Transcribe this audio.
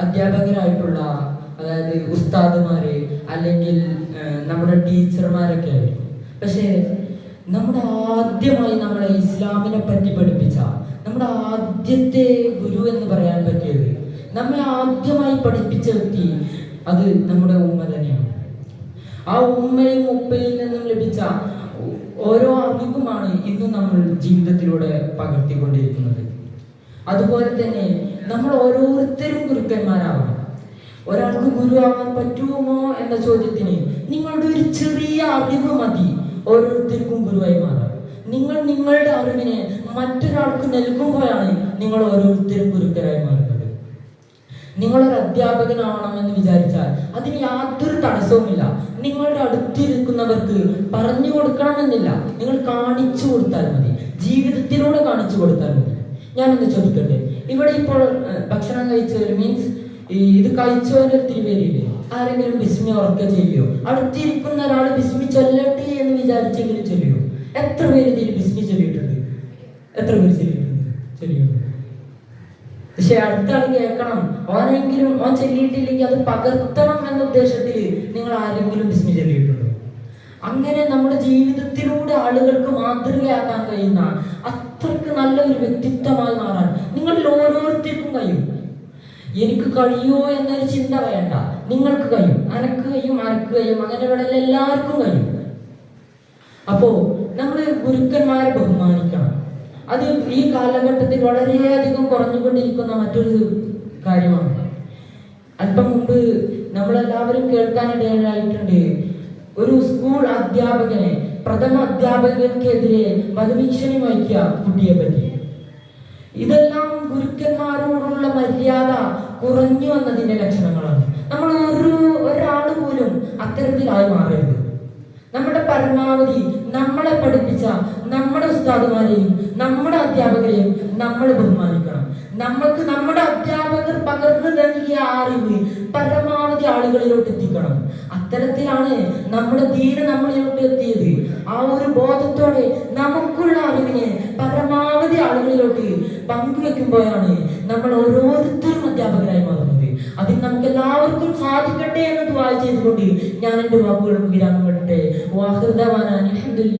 അധ്യാപകരായിട്ടുള്ള അതായത് ഉസ്താദുമാര് അല്ലെങ്കിൽ നമ്മുടെ ടീച്ചർമാരൊക്കെ ആയിരുന്നു പക്ഷേ നമ്മുടെ ആദ്യമായി നമ്മളെ ഇസ്ലാമിനെ പറ്റി പഠിപ്പിച്ച നമ്മുടെ ആദ്യത്തെ ഗുരു എന്ന് പറയാൻ പറ്റിയത് നമ്മെ ആദ്യമായി പഠിപ്പിച്ച വ്യക്തി അത് നമ്മുടെ ഉമ്മ തന്നെയാണ്. ആ ഉമ്മയും ഉപ്പയിൽ നിന്നും ലഭിച്ച ഓരോ അറിവുമാണ് ഇന്ന് നമ്മൾ ജീവിതത്തിലൂടെ പകർത്തിക്കൊണ്ടിരിക്കുന്നത്. അതുപോലെ തന്നെ നമ്മൾ ഓരോരുത്തരും ഗുരുക്കന്മാരാവണം. ഒരാൾക്ക് ഗുരുവാകാൻ പറ്റുമോ എന്ന ചോദ്യത്തിന് നിങ്ങളുടെ ഒരു ചെറിയ അറിവ് മതി. ഓരോരുത്തർക്കും ഗുരുവായി മാറാൻ നിങ്ങൾ നിങ്ങളുടെ അറിവിനെ മറ്റൊരാൾക്ക് നൽകുമ്പോഴാണ് നിങ്ങൾ ഓരോരുത്തരും ഗുരുക്കരായി മാറുന്നത്. നിങ്ങളൊരു അധ്യാപകനാവണമെന്ന് വിചാരിച്ചാൽ അതിന് യാതൊരു തടസ്സവുമില്ല. നിങ്ങളുടെ അടുത്തിരിക്കുന്നവർക്ക് പറഞ്ഞു കൊടുക്കണമെന്നില്ല. നിങ്ങൾ കാണിച്ചു കൊടുത്താൽ മതി. ജീവിതത്തിലൂടെ കാണിച്ചു കൊടുത്താൽ മതി. ഞാനൊന്ന് ചോദിക്കട്ടെ? ഇവിടെ ഇപ്പോൾ ഭക്ഷണം കഴിച്ചവർ മീൻസ് ഇത് കഴിച്ചവര് ഒത്തിരി പേരില്ലേ ആരെങ്കിലും ബിസ്മി ഉറക്കെ ചെയ്യോ അടുത്തിരിക്കുന്ന ഒരാൾ ബിസ്മി ചൊല്ലട്ടെ എന്ന് വിചാരിച്ചെങ്കിലും ചൊല്ലിയോ? എത്ര പേര് ഇതിൽ ബിസ്മി ചൊല്ലിയിട്ടുണ്ട്? എത്ര പേര് ചൊല്ലിയിട്ടുണ്ട്? ചൊല്ലിയോ? പക്ഷെ അടുത്ത ആൾ കേൾക്കണം. ഓനെങ്കിലും ഓൻ ചൊല്ലിയിട്ടില്ലെങ്കിൽ അത് പകർത്തണം എന്ന ഉദ്ദേശത്തിൽ നിങ്ങൾ ആരെങ്കിലും ബിസ്മി അങ്ങനെ നമ്മുടെ ജീവിതത്തിലൂടെ ആളുകൾക്ക് മാതൃകയാക്കാൻ കഴിയുന്ന അത്രയ്ക്ക് നല്ല ഒരു വ്യക്തിത്വമായി മാറാൻ നിങ്ങളിൽ ഓരോരുത്തർക്കും കഴിയും. എനിക്ക് കഴിയുമോ എന്നൊരു ചിന്ത വേണ്ട. നിങ്ങൾക്ക് കഴിയും. അനക്ക് കഴിയും അനക്ക് കഴിയും അങ്ങനെ ഇവിടെ എല്ലാവർക്കും കഴിയും. അപ്പോ നമ്മൾ ഗുരുക്കന്മാരെ ബഹുമാനിക്കണം. അത് ഈ കാലഘട്ടത്തിൽ വളരെയധികം കുറഞ്ഞുകൊണ്ടിരിക്കുന്ന മറ്റൊരു കാര്യമാണ്. അല്പം മുമ്പ് നമ്മളെല്ലാവരും കേൾക്കാനിടയായിട്ടുണ്ട്. ഒരു സ്കൂൾ അധ്യാപകനെ പ്രഥമ അധ്യാപകർക്കെതിരെ വധഭീഷണി വഹിക്കുക കുട്ടിയെ പറ്റി. ഇതെല്ലാം ഗുരുക്കന്മാരോടുള്ള മര്യാദ കുറഞ്ഞു വന്നതിന്റെ ലക്ഷണങ്ങളാണ്. നമ്മൾ ഒരു ഒരാൾ പോലും അത്തരത്തിലായി മാറരുത്. നമ്മുടെ പരമാവധി നമ്മളെ പഠിപ്പിച്ച നമ്മുടെ ഉസ്താദുമാരെയും നമ്മുടെ അധ്യാപകരെയും നമ്മൾ ബഹുമാനിക്കണം. നമ്മൾക്ക് നമ്മുടെ അധ്യാപകർ പകർന്നു നൽകിയ അറിവ് പരമാവധി ആളുകളിലോട്ട് എത്തിക്കണം. അത്തരത്തിലാണ് നമ്മുടെ ദീന നമ്മളിലോട്ട് എത്തിയത്. ആ ഒരു ബോധത്തോടെ നമുക്കുള്ള അറിവിനെ പരമാവധി ആളുകളിലോട്ട് പങ്കുവെക്കുമ്പോഴാണ് നമ്മൾ ഓരോരുത്തരും അധ്യാപകരായി മാറുന്നത്. അതിൽ നമുക്ക് എല്ലാവർക്കും സാധിക്കട്ടെ എന്ന് ദ്വാ ചെയ്തുകൊണ്ട് ഞാൻ എന്റെ വാക്കുകളും വിരാമം വാഹൃദവാനാൻ അൽഹംദുലില്ലാ